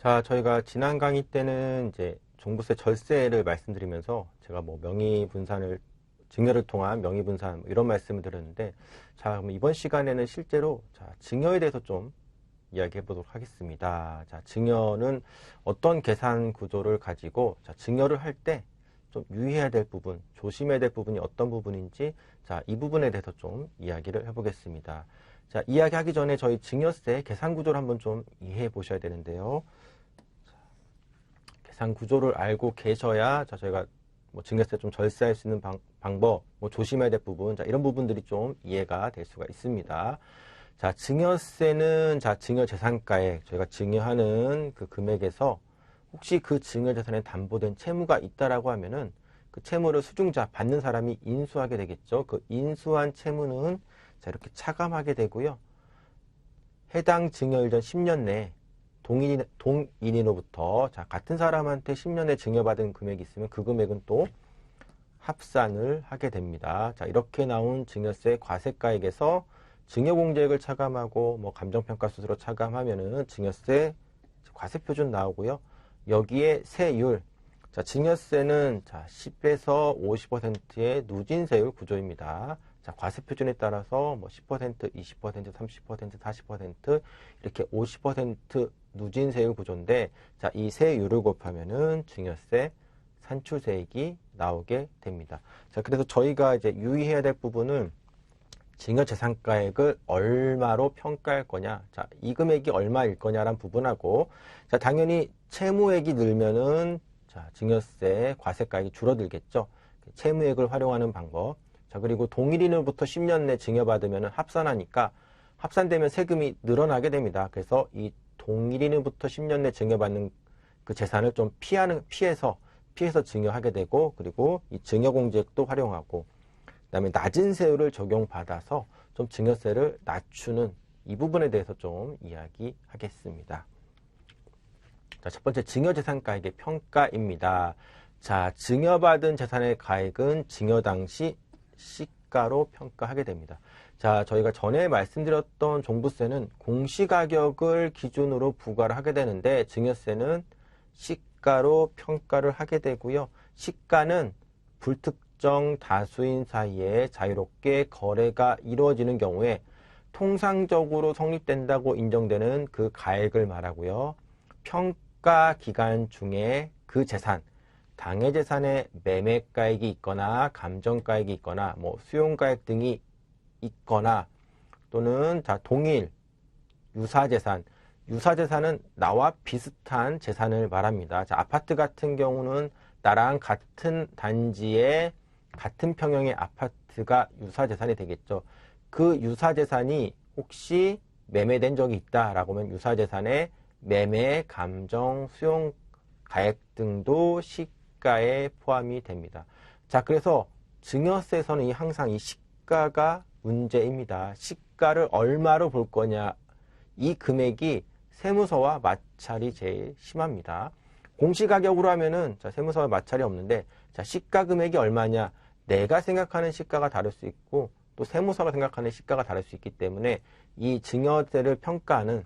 자, 저희가 지난 강의 때는 이제 종부세 절세를 말씀드리면서 제가 뭐 명의 분산을 증여를 통한 명의 분산 뭐 이런 말씀을 드렸는데 자, 그럼 이번 시간에는 실제로 자, 증여에 대해서 좀 이야기해 보도록 하겠습니다. 자, 증여는 어떤 계산 구조를 가지고 자, 증여를 할 때 좀 유의해야 될 부분, 조심해야 될 부분이 어떤 부분인지 자, 이 부분에 대해서 좀 이야기를 해 보겠습니다. 자, 이야기하기 전에 저희 증여세 계산 구조를 한번 좀 이해해 보셔야 되는데요. 자, 계산 구조를 알고 계셔야 자, 저희가 뭐 증여세 좀 절세할 수 있는 방, 방법, 뭐 조심해야 될 부분, 자, 이런 부분들이 좀 이해가 될 수가 있습니다. 자, 증여세는 자, 증여 재산가액, 저희가 증여하는 그 금액에서 혹시 그 증여 재산에 담보된 채무가 있다라고 하면은 그 채무를 수중자 받는 사람이 인수하게 되겠죠. 그 인수한 채무는 자, 이렇게 차감하게 되고요. 해당 증여일 전 10년 내에 동인, 동인으로부터 자, 같은 사람한테 10년 내 증여받은 금액이 있으면 그 금액은 또 합산을 하게 됩니다. 자, 이렇게 나온 증여세 과세가액에서 증여공제액을 차감하고 뭐 감정평가 수수료 차감하면은 증여세 과세표준 나오고요. 여기에 세율, 자, 증여세는 자, 10에서 50%의 누진세율 구조입니다. 자, 과세 표준에 따라서 뭐 10%, 20%, 30%, 40% 이렇게 50% 누진 세율 구조인데 자, 이 세율을 곱하면은 증여세 산출세액이 나오게 됩니다. 자, 그래서 저희가 이제 유의해야 될 부분은 증여재산가액을 얼마로 평가할 거냐. 자, 이 금액이 얼마일 거냐라는 부분하고, 자, 당연히 채무액이 늘면은, 자, 증여세 과세가액이 줄어들겠죠. 채무액을 활용하는 방법. 자, 그리고 동일인으로부터 10년 내 증여받으면 합산하니까 합산되면 세금이 늘어나게 됩니다. 그래서 이 동일인으로부터 10년 내 증여받는 그 재산을 좀 피하는, 피해서, 피해서 증여하게 되고, 그리고 이 증여공제액도 활용하고, 그 다음에 낮은 세율을 적용받아서 좀 증여세를 낮추는 이 부분에 대해서 좀 이야기하겠습니다. 자, 첫 번째 증여재산 가액의 평가입니다. 자, 증여받은 재산의 가액은 증여 당시 시가로 평가하게 됩니다. 자, 저희가 전에 말씀드렸던 종부세는 공시가격을 기준으로 부과를 하게 되는데 증여세는 시가로 평가를 하게 되고요. 시가는 불특 특정 다수인 사이에 자유롭게 거래가 이루어지는 경우에 통상적으로 성립된다고 인정되는 그 가액을 말하고요. 평가 기간 중에 그 재산, 당해 재산의 매매가액이 있거나 감정가액이 있거나 뭐 수용가액 등이 있거나 또는 자 동일 유사 재산, 유사 재산은 나와 비슷한 재산을 말합니다. 자, 아파트 같은 경우는 나랑 같은 단지에 같은 평형의 아파트가 유사 재산이 되겠죠. 그 유사 재산이 혹시 매매된 적이 있다라고 하면 유사 재산의 매매, 감정, 수용, 가액 등도 시가에 포함이 됩니다. 자, 그래서 증여세에서는 항상 이 시가가 문제입니다. 시가를 얼마로 볼 거냐. 이 금액이 세무서와 마찰이 제일 심합니다. 공시가격으로 하면은 자, 세무서와 마찰이 없는데 자, 시가 금액이 얼마냐? 내가 생각하는 시가가 다를 수 있고 또 세무서가 생각하는 시가가 다를 수 있기 때문에 이 증여세를 평가하는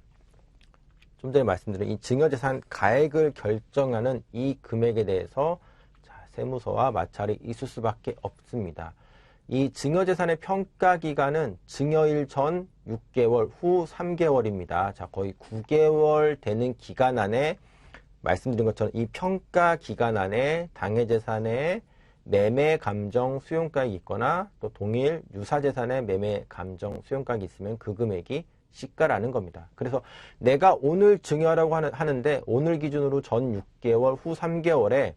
좀 전에 말씀드린 이 증여재산 가액을 결정하는 이 금액에 대해서 자, 세무서와 마찰이 있을 수밖에 없습니다. 이 증여재산의 평가 기간은 증여일 전 6개월 후 3개월입니다. 자, 거의 9개월 되는 기간 안에 말씀드린 것처럼 이 평가 기간 안에 당해 재산의 매매 감정 수용가액이 있거나 또 동일 유사 재산의 매매 감정 수용가액이 있으면 그 금액이 시가라는 겁니다. 그래서 내가 오늘 증여하라고 하는데 오늘 기준으로 전 6개월 후 3개월에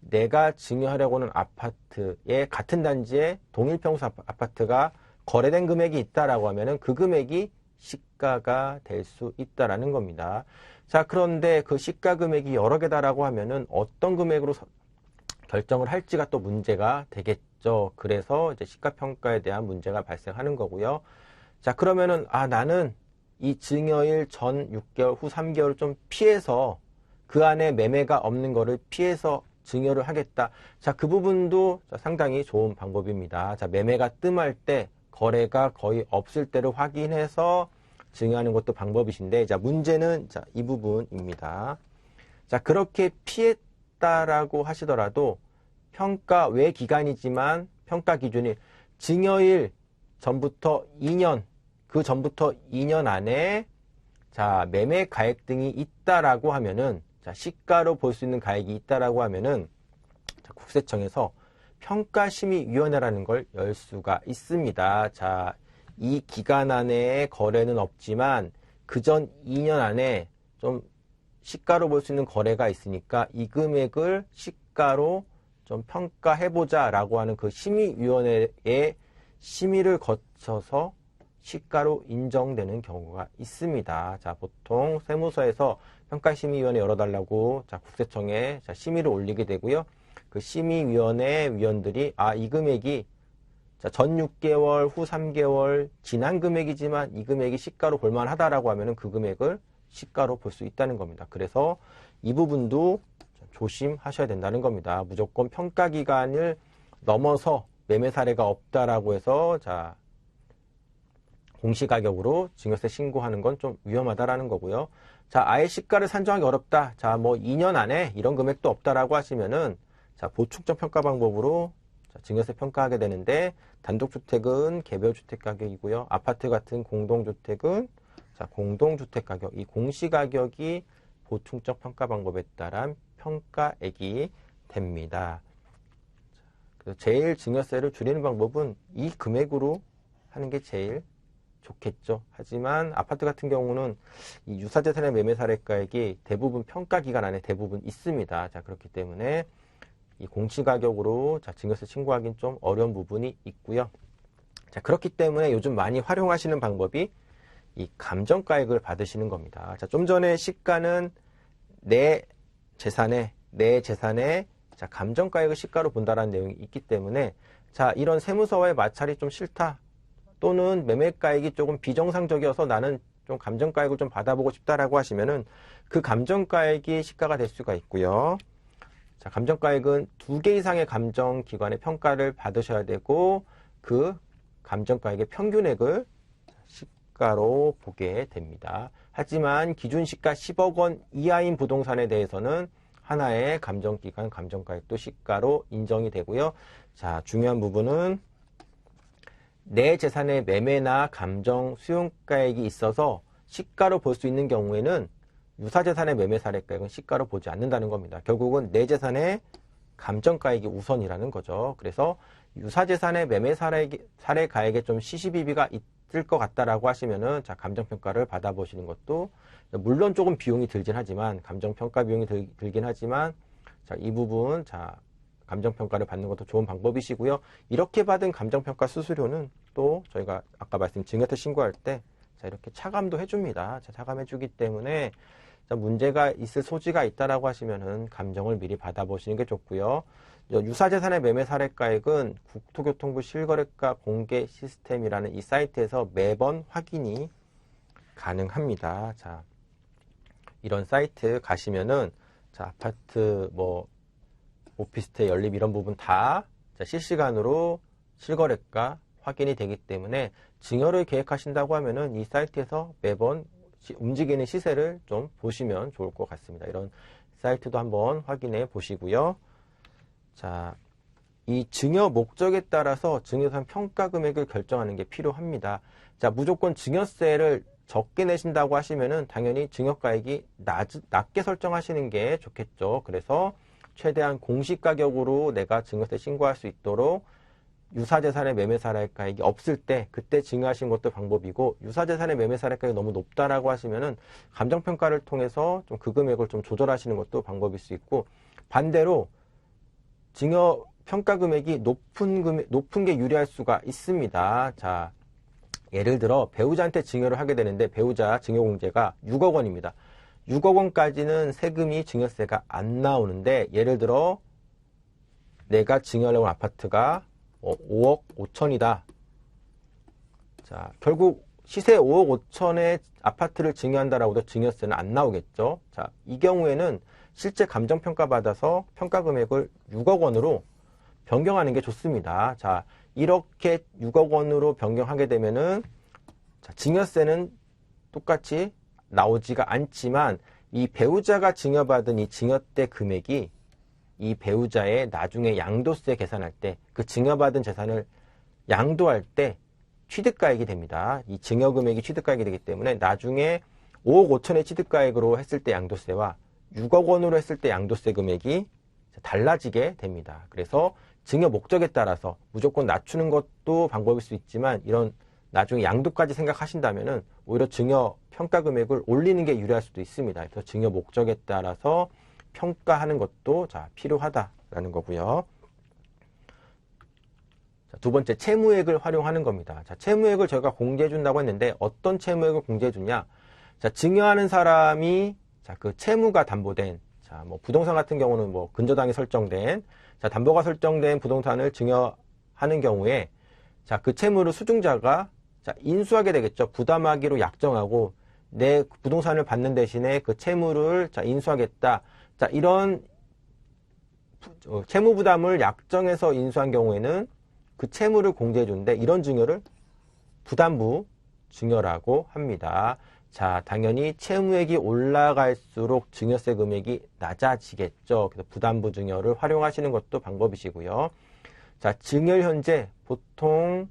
내가 증여하려고 하는 아파트의 같은 단지에 동일 평수 아파트가 거래된 금액이 있다라고 하면은 그 금액이 시가가 될 수 있다라는 겁니다. 자, 그런데 그 시가 금액이 여러 개다라고 하면은 어떤 금액으로 결정을 할지가 또 문제가 되겠죠. 그래서 이제 시가 평가에 대한 문제가 발생하는 거고요. 자, 그러면은, 아, 나는 이 증여일 전 6개월 후 3개월 좀 피해서 그 안에 매매가 없는 거를 피해서 증여를 하겠다. 자, 그 부분도 상당히 좋은 방법입니다. 자, 매매가 뜸할 때 거래가 거의 없을 때를 확인해서 증여하는 것도 방법이신데, 자, 문제는 자, 이 부분입니다. 자, 그렇게 피했다라고 하시더라도 평가 외 기간이지만 평가 기준이 증여일 전부터 2년, 그 전부터 2년 안에 자, 매매 가액 등이 있다라고 하면은 자, 시가로 볼 수 있는 가액이 있다라고 하면은 자, 국세청에서 평가심의위원회라는 걸 열 수가 있습니다. 자, 이 기간 안에 거래는 없지만 그 전 2년 안에 좀 시가로 볼 수 있는 거래가 있으니까 이 금액을 시가로 좀 평가해보자 라고 하는 그 심의위원회의 심의를 거쳐서 시가로 인정되는 경우가 있습니다. 자, 보통 세무서에서 평가심의위원회 열어달라고 자, 국세청에 자, 심의를 올리게 되고요. 그 심의위원회 위원들이 아, 이 금액이 자, 전 6개월, 후 3개월, 지난 금액이지만 이 금액이 시가로 볼만하다라고 하면은 그 금액을 시가로 볼 수 있다는 겁니다. 그래서 이 부분도 조심하셔야 된다는 겁니다. 무조건 평가 기간을 넘어서 매매 사례가 없다라고 해서 자 공시가격으로 증여세 신고하는 건 좀 위험하다라는 거고요. 자 아예 시가를 산정하기 어렵다. 자 뭐 2년 안에 이런 금액도 없다라고 하시면은 자 보충적 평가 방법으로 자, 증여세 평가하게 되는데 단독주택은 개별주택 가격이고요. 아파트 같은 공동주택은 자 공동주택 가격 이 공시가격이 보충적 평가 방법에 따른 평가액이 됩니다. 그래서 제일 증여세를 줄이는 방법은 이 금액으로 하는 게 제일 좋겠죠. 하지만 아파트 같은 경우는 이 유사재산의 매매 사례가액이 대부분 평가 기간 안에 대부분 있습니다. 자 그렇기 때문에 이 공시가격으로 자 증여세 신고하기는 좀 어려운 부분이 있고요. 자 그렇기 때문에 요즘 많이 활용하시는 방법이 이 감정가액을 받으시는 겁니다. 자 좀 전에 시가는 내 재산에 내 재산에 자 감정가액을 시가로 본다라는 내용이 있기 때문에 자 이런 세무서와의 마찰이 좀 싫다 또는 매매가액이 조금 비정상적이어서 나는 좀 감정가액을 좀 받아보고 싶다라고 하시면은 그 감정가액이 시가가 될 수가 있고요. 자, 감정가액은 두 개 이상의 감정기관의 평가를 받으셔야 되고 그 감정가액의 평균액을 시가로 보게 됩니다. 하지만 기준 시가 10억 원 이하인 부동산에 대해서는 하나의 감정기간 감정가액도 시가로 인정이 되고요. 자, 중요한 부분은 내 재산의 매매나 감정 수용가액이 있어서 시가로 볼 수 있는 경우에는 유사재산의 매매 사례가액은 시가로 보지 않는다는 겁니다. 결국은 내 재산의 감정가액이 우선이라는 거죠. 그래서 유사재산의 매매 사례, 사례가액에 좀 시시비비가 있을 것 같다라고 하시면은 자 감정평가를 받아보시는 것도 물론 조금 비용이 들긴 하지만 감정평가 비용이 들, 들긴 하지만 자 이 부분 자 감정평가를 받는 것도 좋은 방법이시고요. 이렇게 받은 감정평가 수수료는 또 저희가 아까 말씀 증여세 신고할 때 자, 이렇게 차감도 해줍니다. 자, 차감해주기 때문에 자, 문제가 있을 소지가 있다라고 하시면은 감정을 미리 받아보시는 게 좋고요. 유사재산의 매매 사례가액은 국토교통부 실거래가 공개 시스템이라는 이 사이트에서 매번 확인이 가능합니다. 자, 이런 사이트 가시면은 자, 아파트 뭐 오피스텔 연립 이런 부분 다 자, 실시간으로 실거래가 확인이 되기 때문에 증여를 계획하신다고 하면은 이 사이트에서 매번 시, 움직이는 시세를 좀 보시면 좋을 것 같습니다. 이런 사이트도 한번 확인해 보시고요. 자, 이 증여 목적에 따라서 증여산 평가 금액을 결정하는 게 필요합니다. 자, 무조건 증여세를 적게 내신다고 하시면은 당연히 증여가액이 낮, 낮게 설정하시는 게 좋겠죠. 그래서 최대한 공시 가격으로 내가 증여세 신고할 수 있도록 유사재산의 매매사례가액이 없을 때 그때 증여하신 것도 방법이고 유사재산의 매매사례가액이 너무 높다라고 하시면은 감정평가를 통해서 좀 그 금액을 좀 조절하시는 것도 방법일 수 있고 반대로 증여 평가 금액이 높은 금액, 높은 게 유리할 수가 있습니다. 자, 예를 들어 배우자한테 증여를 하게 되는데 배우자 증여 공제가 6억 원입니다. 6억 원까지는 세금이 증여세가 안 나오는데 예를 들어 내가 증여하려고 한 아파트가 5억 어, 5천이다. 자, 결국 시세 5억 5천의 아파트를 증여한다라고 해도 증여세는 안 나오겠죠. 자, 이 경우에는 실제 감정평가 받아서 평가 금액을 6억 원으로 변경하는 게 좋습니다. 자, 이렇게 6억 원으로 변경하게 되면은 자, 증여세는 똑같이 나오지가 않지만 이 배우자가 증여받은 이 증여대 금액이 이 배우자의 나중에 양도세 계산할 때 그 증여받은 재산을 양도할 때 취득가액이 됩니다. 이 증여 금액이 취득가액이 되기 때문에 나중에 5억 5천의 취득가액으로 했을 때 양도세와 6억 원으로 했을 때 양도세 금액이 달라지게 됩니다. 그래서 증여 목적에 따라서 무조건 낮추는 것도 방법일 수 있지만 이런 나중에 양도까지 생각하신다면은 오히려 증여 평가 금액을 올리는 게 유리할 수도 있습니다. 그래서 증여 목적에 따라서 평가하는 것도 자 필요하다라는 거고요. 자, 두 번째 채무액을 활용하는 겁니다. 자, 채무액을 저희가 공제해 준다고 했는데 어떤 채무액을 공제해 주냐? 자, 증여하는 사람이 자, 그 채무가 담보된 자, 뭐 부동산 같은 경우는 뭐 근저당이 설정된 자, 담보가 설정된 부동산을 증여하는 경우에 자, 그 채무를 수중자가 자, 인수하게 되겠죠. 부담하기로 약정하고 내 부동산을 받는 대신에 그 채무를 자, 인수하겠다. 자, 이런 부- 어, 채무 부담을 약정해서 인수한 경우에는 그 채무를 공제해 주는데 이런 증여를 부담부 증여라고 합니다. 자, 당연히 채무액이 올라갈수록 증여세 금액이 낮아지겠죠. 그래서 부담부 증여를 활용하시는 것도 방법이시고요. 자, 증여 현재 보통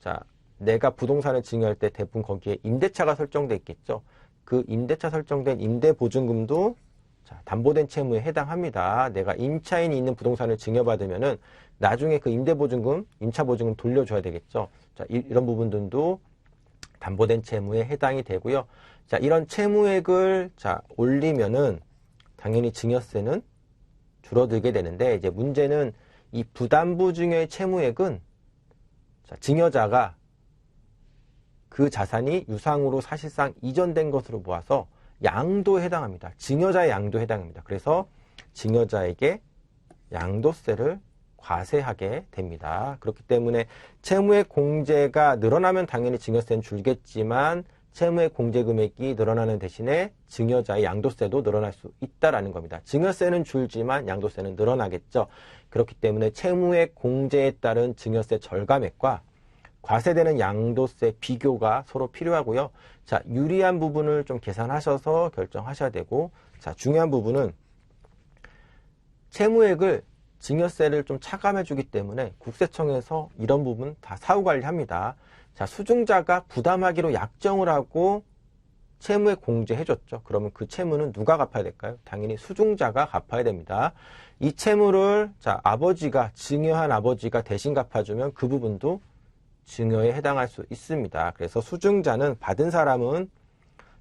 자, 내가 부동산을 증여할 때 대부분 거기에 임대차가 설정돼 있겠죠. 그 임대차 설정된 임대 보증금도 자, 담보된 채무에 해당합니다. 내가 임차인이 있는 부동산을 증여받으면은 나중에 그 임대보증금, 임차보증금 돌려줘야 되겠죠. 자, 이, 런 부분들도 담보된 채무에 해당이 되고요. 자, 이런 채무액을 자, 올리면은 당연히 증여세는 줄어들게 되는데 이제 문제는 이 부담부 증여의 채무액은 자, 증여자가 그 자산이 유상으로 사실상 이전된 것으로 보아서 양도에 해당합니다. 증여자의 양도에 해당합니다. 그래서 증여자에게 양도세를 과세하게 됩니다. 그렇기 때문에 채무의 공제가 늘어나면 당연히 증여세는 줄겠지만 채무의 공제 금액이 늘어나는 대신에 증여자의 양도세도 늘어날 수 있다라는 겁니다. 증여세는 줄지만 양도세는 늘어나겠죠. 그렇기 때문에 채무의 공제에 따른 증여세 절감액과 과세되는 양도세 비교가 서로 필요하고요. 자, 유리한 부분을 좀 계산하셔서 결정하셔야 되고, 자, 중요한 부분은 채무액을 증여세를 좀 차감해 주기 때문에 국세청에서 이런 부분 다 사후 관리합니다. 자, 수중자가 부담하기로 약정을 하고 채무에 공제해 줬죠. 그러면 그 채무는 누가 갚아야 될까요? 당연히 수중자가 갚아야 됩니다. 이 채무를 자, 아버지가 증여한 아버지가 대신 갚아주면 그 부분도 증여에 해당할 수 있습니다. 그래서 수중자는 받은 사람은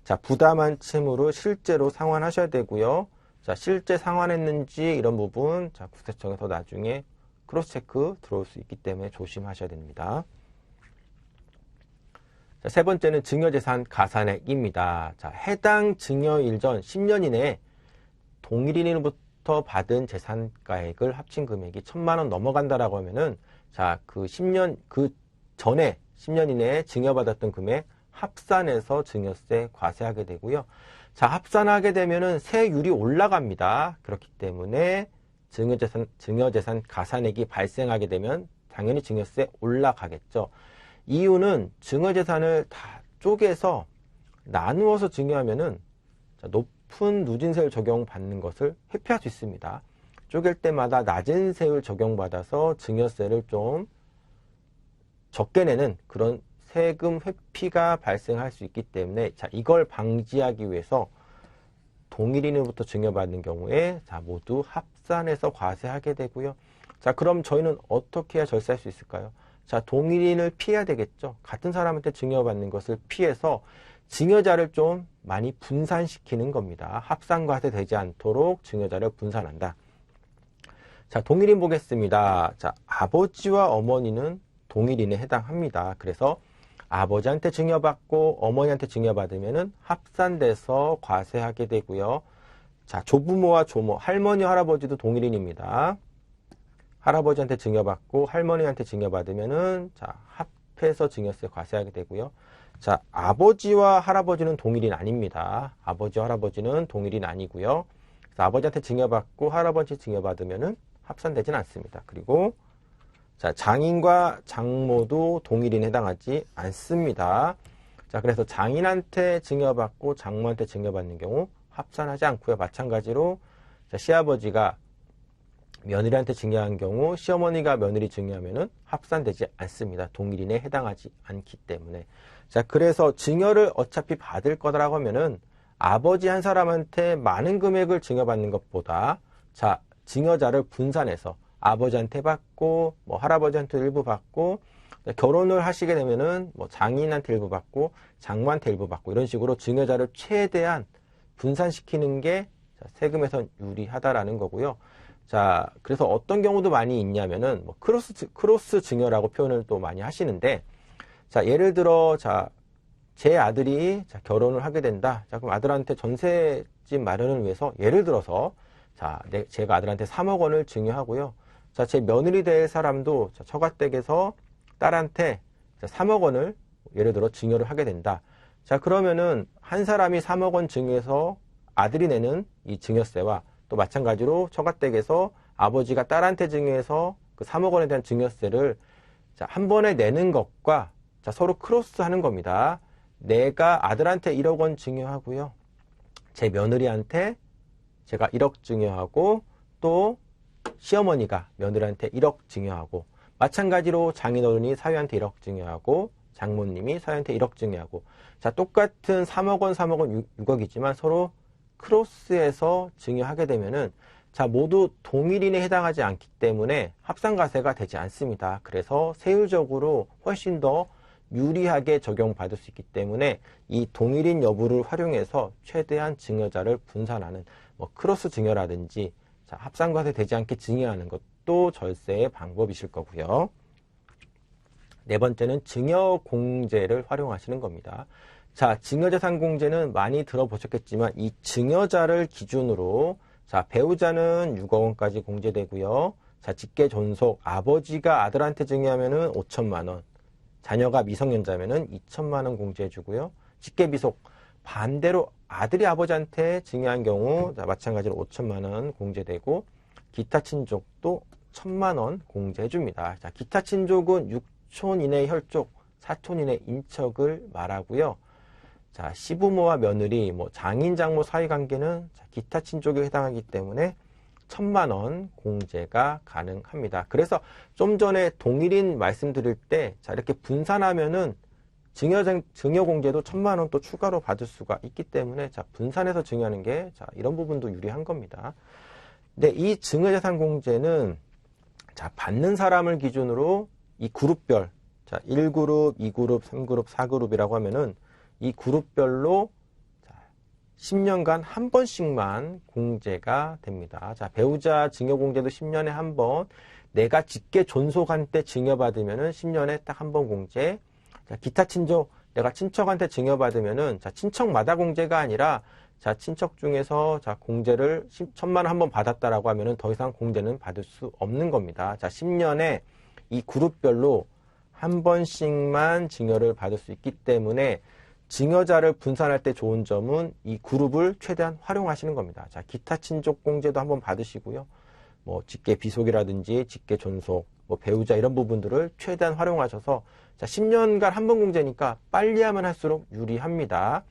자, 부담한 채무를 실제로 상환하셔야 되고요. 자, 실제 상환했는지 이런 부분 자, 국세청에서 나중에 크로스 체크 들어올 수 있기 때문에 조심하셔야 됩니다. 자, 세 번째는 증여재산 가산액입니다. 자, 해당 증여일 전 10년 이내에 동일인으로부터 받은 재산가액을 합친 금액이 천만 원 넘어간다라고 하면은 자, 그 10년 그 전에 10년 이내에 증여받았던 금액 합산해서 증여세 과세하게 되고요. 자, 합산하게 되면은 세율이 올라갑니다. 그렇기 때문에 증여재산, 증여재산 가산액이 발생하게 되면 당연히 증여세 올라가겠죠. 이유는 증여재산을 다 쪼개서 나누어서 증여하면은 자, 높은 누진세율 적용받는 것을 회피할 수 있습니다. 쪼갤 때마다 낮은 세율 적용받아서 증여세를 좀 적게 내는 그런 세금 회피가 발생할 수 있기 때문에 자 이걸 방지하기 위해서 동일인으로부터 증여받는 경우에 자 모두 합산해서 과세하게 되고요. 자 그럼 저희는 어떻게 해야 절세할 수 있을까요? 자 동일인을 피해야 되겠죠. 같은 사람한테 증여받는 것을 피해서 증여자를 좀 많이 분산시키는 겁니다. 합산과세 되지 않도록 증여자를 분산한다. 자 동일인 보겠습니다. 자 아버지와 어머니는 동일인에 해당합니다. 그래서 아버지한테 증여받고 어머니한테 증여받으면은 합산돼서 과세하게 되고요. 자, 조부모와 조모, 할머니, 할아버지도 동일인입니다. 할아버지한테 증여받고 할머니한테 증여받으면은 자, 합해서 증여세 과세하게 되고요. 자, 아버지와 할아버지는 동일인 아닙니다. 아버지와 할아버지는 동일인 아니고요. 아버지한테 증여받고 할아버지 증여받으면은 합산되진 않습니다. 그리고 자, 장인과 장모도 동일인에 해당하지 않습니다. 자, 그래서 장인한테 증여받고 장모한테 증여받는 경우 합산하지 않고요. 마찬가지로 자, 시아버지가 며느리한테 증여한 경우 시어머니가 며느리 증여하면은 합산되지 않습니다. 동일인에 해당하지 않기 때문에. 자, 그래서 증여를 어차피 받을 거다라고 하면은 아버지 한 사람한테 많은 금액을 증여받는 것보다 자, 증여자를 분산해서 아버지한테 받고 뭐 할아버지한테 일부 받고 결혼을 하시게 되면은 뭐 장인한테 일부 받고 장모한테 일부 받고 이런 식으로 증여자를 최대한 분산시키는 게 세금에선 유리하다라는 거고요. 자, 그래서 어떤 경우도 많이 있냐면은 뭐 크로스 크로스 증여라고 표현을 또 많이 하시는데 자, 예를 들어 자, 제 아들이 자, 결혼을 하게 된다. 자, 그럼 아들한테 전세집 마련을 위해서 예를 들어서 자, 내, 제가 아들한테 3억 원을 증여하고요. 자, 제 며느리 될 사람도 자, 처가댁에서 딸한테 자, 3억 원을 예를 들어 증여를 하게 된다. 자, 그러면은 한 사람이 3억 원 증여해서 아들이 내는 이 증여세와 또 마찬가지로 처가댁에서 아버지가 딸한테 증여해서 그 3억 원에 대한 증여세를 자, 한 번에 내는 것과 자, 서로 크로스 하는 겁니다. 내가 아들한테 1억 원 증여하고요. 제 며느리한테 제가 1억 증여하고 또 시어머니가 며느리한테 1억 증여하고 마찬가지로 장인어른이 사위한테 1억 증여하고 장모님이 사위한테 1억 증여하고 자 똑같은 3억 원 3억 원 6, 억이지만 서로 크로스해서 증여하게 되면은 자 모두 동일인에 해당하지 않기 때문에 합산과세가 되지 않습니다. 그래서 세율적으로 훨씬 더 유리하게 적용받을 수 있기 때문에 이 동일인 여부를 활용해서 최대한 증여자를 분산하는 뭐 크로스 증여라든지 자, 합산과세 되지 않게 증여하는 것도 절세의 방법이실 거고요. 네 번째는 증여공제를 활용하시는 겁니다. 자, 증여자산 공제는 많이 들어보셨겠지만 이 증여자를 기준으로 자, 배우자는 6억 원까지 공제되고요. 자, 직계 존속 아버지가 아들한테 증여하면은 5천만 원. 자녀가 미성년자면은 2천만 원 공제해 주고요. 직계 비속 반대로 아들이 아버지한테 증여한 경우 자, 마찬가지로 5천만 원 공제되고 기타 친족도 1천만 원 공제해 줍니다. 자, 기타 친족은 6촌 이내 혈족, 4촌 이내 인척을 말하고요. 자, 시부모와 며느리, 뭐 장인 장모 사이 관계는 기타 친족에 해당하기 때문에 천만 원 공제가 가능합니다. 그래서 좀 전에 동일인 말씀드릴 때, 자, 이렇게 분산하면은 증여, 증여 공제도 천만 원 또 추가로 받을 수가 있기 때문에, 자, 분산해서 증여하는 게, 자, 이런 부분도 유리한 겁니다. 근데 이 증여자산 공제는, 자, 받는 사람을 기준으로 이 그룹별, 자, 1그룹, 2그룹, 3그룹, 4그룹이라고 하면은 이 그룹별로 10년간 한 번씩만 공제가 됩니다. 자, 배우자 증여 공제도 10년에 한 번, 내가 직계 존속한 때 증여받으면은 10년에 딱 한 번 공제. 자, 기타 친족, 내가 친척한테 증여받으면은, 자, 친척마다 공제가 아니라, 자, 친척 중에서, 자, 공제를 천만 원 한 번 받았다라고 하면은 더 이상 공제는 받을 수 없는 겁니다. 자, 10년에 이 그룹별로 한 번씩만 증여를 받을 수 있기 때문에, 증여자를 분산할 때 좋은 점은 이 그룹을 최대한 활용하시는 겁니다. 자, 기타 친족 공제도 한번 받으시고요. 뭐 직계 비속이라든지 직계 존속, 뭐 배우자 이런 부분들을 최대한 활용하셔서 자, 10년간 한 번 공제니까 빨리 하면 할수록 유리합니다.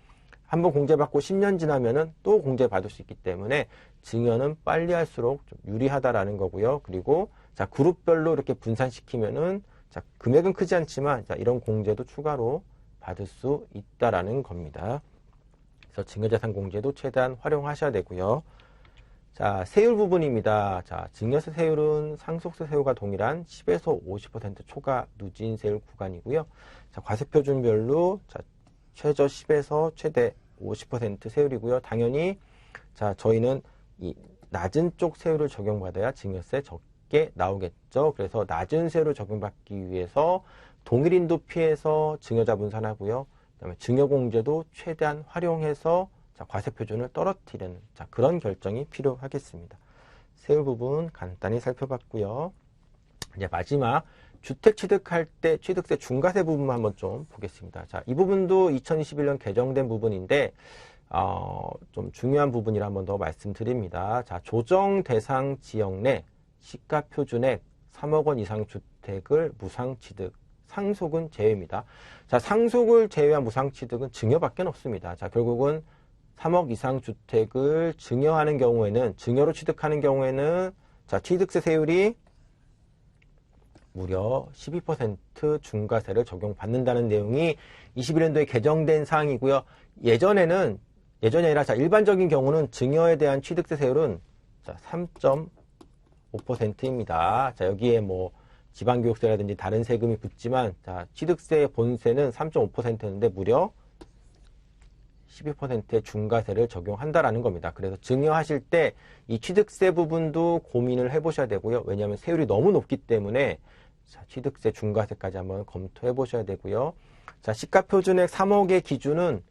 한 번 공제받고 10년 지나면은 또 공제받을 수 있기 때문에 증여는 빨리 할수록 좀 유리하다라는 거고요. 그리고 자, 그룹별로 이렇게 분산시키면은 자, 금액은 크지 않지만 자, 이런 공제도 추가로 받을 수 있다라는 겁니다. 그래서 증여자산 공제도 최대한 활용하셔야 되고요. 자, 세율 부분입니다. 자, 증여세 세율은 상속세 세율과 동일한 10에서 50% 초과 누진 세율 구간이고요. 자, 과세 표준별로 자, 최저 10에서 최대 50% 세율이고요. 당연히 자, 저희는 이 낮은 쪽 세율을 적용받아야 증여세 적게 나오겠죠. 그래서 낮은 세율을 적용받기 위해서 동일인도 피해서 증여자 분산하고요. 그다음에 증여공제도 최대한 활용해서 자, 과세 표준을 떨어뜨리는 자, 그런 결정이 필요하겠습니다. 세율 부분 간단히 살펴봤고요. 이제 마지막 주택 취득할 때 취득세 중과세 부분만 한번 좀 보겠습니다. 자, 이 부분도 2021년 개정된 부분인데 어, 좀 중요한 부분이라 한번 더 말씀드립니다. 자, 조정 대상 지역 내 시가 표준액 3억 원 이상 주택을 무상 취득 상속은 제외입니다. 자, 상속을 제외한 무상 취득은 증여밖에 없습니다. 자, 결국은 3억 이상 주택을 증여하는 경우에는 증여로 취득하는 경우에는 자 취득세 세율이 무려 12% 중과세를 적용받는다는 내용이 21년도에 개정된 사항이고요. 예전에는 예전이 아니라 자 일반적인 경우는 증여에 대한 취득세 세율은 자 3.5%입니다. 자 여기에 뭐 지방교육세라든지 다른 세금이 붙지만 자 취득세 본세는 3.5%였는데 무려 12%의 중과세를 적용한다라는 겁니다. 그래서 증여하실 때 이 취득세 부분도 고민을 해보셔야 되고요. 왜냐하면 세율이 너무 높기 때문에 자, 취득세 중과세까지 한번 검토해 보셔야 되고요. 자, 시가 표준액 3억의 기준은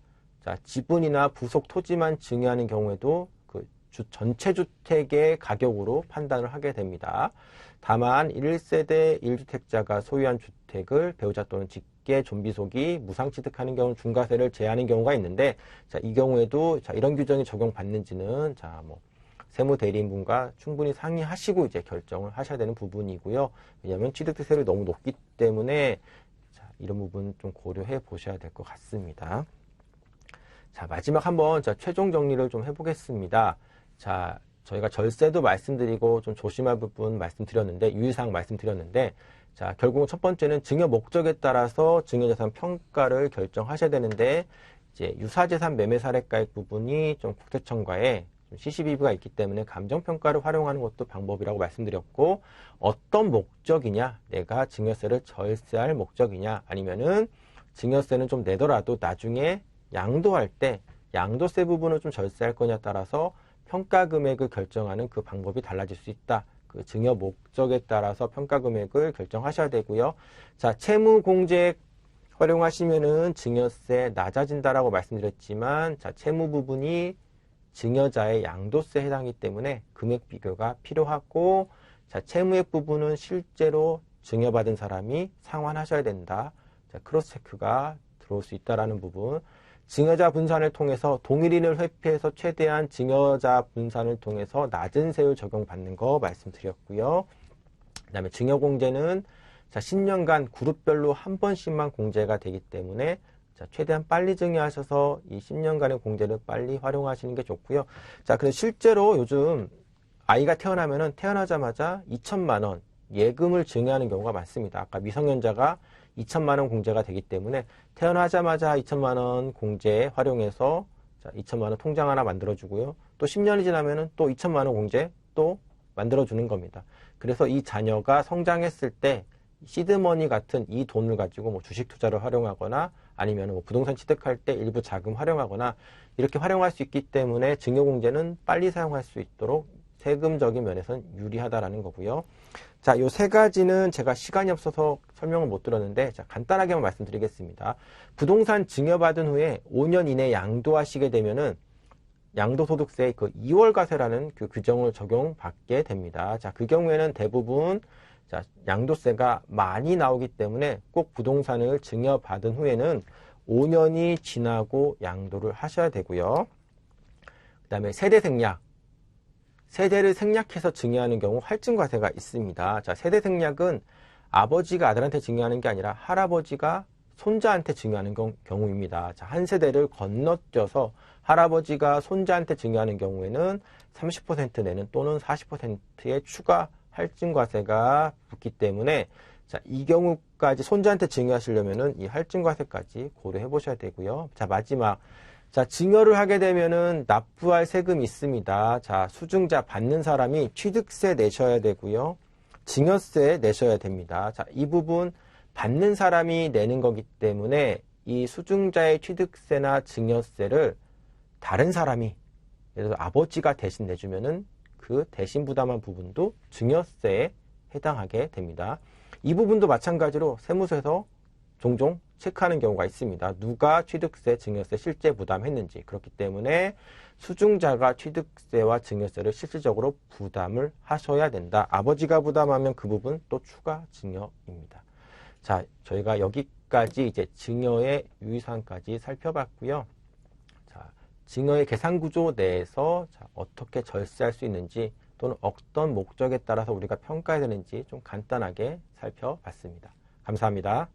자, 지분이나 부속 토지만 증여하는 경우에도 그 주, 전체 주택의 가격으로 판단을 하게 됩니다. 다만 1세대 1주택자가 소유한 주택을 배우자 또는 직 계 좀비속이 무상 취득하는 경우 중과세를 제하는 경우가 있는데 자, 이 경우에도 자, 이런 규정이 적용받는지는 자, 뭐 세무 대리인분과 충분히 상의하시고 이제 결정을 하셔야 되는 부분이고요. 왜냐하면 취득세율이 너무 높기 때문에 자, 이런 부분 좀 고려해 보셔야 될 것 같습니다. 자, 마지막 한번 자, 최종 정리를 좀 해보겠습니다. 자, 저희가 절세도 말씀드리고 좀 조심할 부분 말씀드렸는데 유의사항 말씀드렸는데 자, 결국은 첫 번째는 증여 목적에 따라서 증여자산 평가를 결정하셔야 되는데 이제 유사재산 매매 사례가액 부분이 좀 국세청과의 CCBV가 있기 때문에 감정평가를 활용하는 것도 방법이라고 말씀드렸고 어떤 목적이냐 내가 증여세를 절세할 목적이냐 아니면은 증여세는 좀 내더라도 나중에 양도할 때 양도세 부분을 좀 절세할 거냐 따라서 평가 금액을 결정하는 그 방법이 달라질 수 있다. 그 증여 목적에 따라서 평가 금액을 결정하셔야 되고요. 자, 채무 공제 활용하시면은 증여세 낮아진다라고 말씀드렸지만 자, 채무 부분이 증여자의 양도세에 해당이기 때문에 금액 비교가 필요하고 자, 채무액 부분은 실제로 증여받은 사람이 상환하셔야 된다. 자, 크로스 체크가 들어올 수 있다라는 부분. 증여자 분산을 통해서 동일인을 회피해서 최대한 증여자 분산을 통해서 낮은 세율 적용받는 거 말씀드렸고요. 그 다음에 증여 공제는 자, 10년간 그룹별로 한 번씩만 공제가 되기 때문에 자, 최대한 빨리 증여하셔서 이 10년간의 공제를 빨리 활용하시는 게 좋고요. 자, 그래서 실제로 요즘 아이가 태어나면은 태어나자마자 2천만 원 예금을 증여하는 경우가 많습니다. 아까 미성년자가 2천만 원 공제가 되기 때문에 태어나자마자 2천만 원 공제 활용해서 자, 2천만 원 통장 하나 만들어 주고요. 또 10년이 지나면은 또 2천만 원 공제 또 만들어 주는 겁니다. 그래서 이 자녀가 성장했을 때 시드머니 같은 이 돈을 가지고 뭐 주식 투자를 활용하거나 아니면 뭐 부동산 취득할 때 일부 자금 활용하거나 이렇게 활용할 수 있기 때문에 증여공제는 빨리 사용할 수 있도록 세금적인 면에서는 유리하다라는 거고요. 자, 요 세 가지는 제가 시간이 없어서 설명을 못 들었는데, 자, 간단하게만 말씀드리겠습니다. 부동산 증여받은 후에 5년 이내 양도하시게 되면은 양도소득세 그 2월과세라는 그 규정을 적용받게 됩니다. 자, 그 경우에는 대부분 자, 양도세가 많이 나오기 때문에 꼭 부동산을 증여받은 후에는 5년이 지나고 양도를 하셔야 되고요. 그 다음에 세대 생략. 세대를 생략해서 증여하는 경우 할증과세가 있습니다. 자, 세대 생략은 아버지가 아들한테 증여하는 게 아니라 할아버지가 손자한테 증여하는 경우입니다. 자, 한 세대를 건너뛰어서 할아버지가 손자한테 증여하는 경우에는 30% 내는 또는 40%의 추가 할증과세가 붙기 때문에 자, 이 경우까지 손자한테 증여하시려면은 이 할증과세까지 고려해 보셔야 되고요. 자, 마지막. 자, 증여를 하게 되면은 납부할 세금이 있습니다. 자, 수증자 받는 사람이 취득세 내셔야 되고요. 증여세 내셔야 됩니다. 자, 이 부분 받는 사람이 내는 거기 때문에 이 수증자의 취득세나 증여세를 다른 사람이 예를 들어 아버지가 대신 내주면은 그 대신 부담한 부분도 증여세에 해당하게 됩니다. 이 부분도 마찬가지로 세무서에서 종종 체크하는 경우가 있습니다. 누가 취득세, 증여세 실제 부담했는지 그렇기 때문에 수중자가 취득세와 증여세를 실질적으로 부담을 하셔야 된다. 아버지가 부담하면 그 부분 또 추가 증여입니다. 자, 저희가 여기까지 이제 증여의 유의사항까지 살펴봤고요. 증여의 계산 구조 내에서 어떻게 절세할 수 있는지 또는 어떤 목적에 따라서 우리가 평가해야 되는지 좀 간단하게 살펴봤습니다. 감사합니다.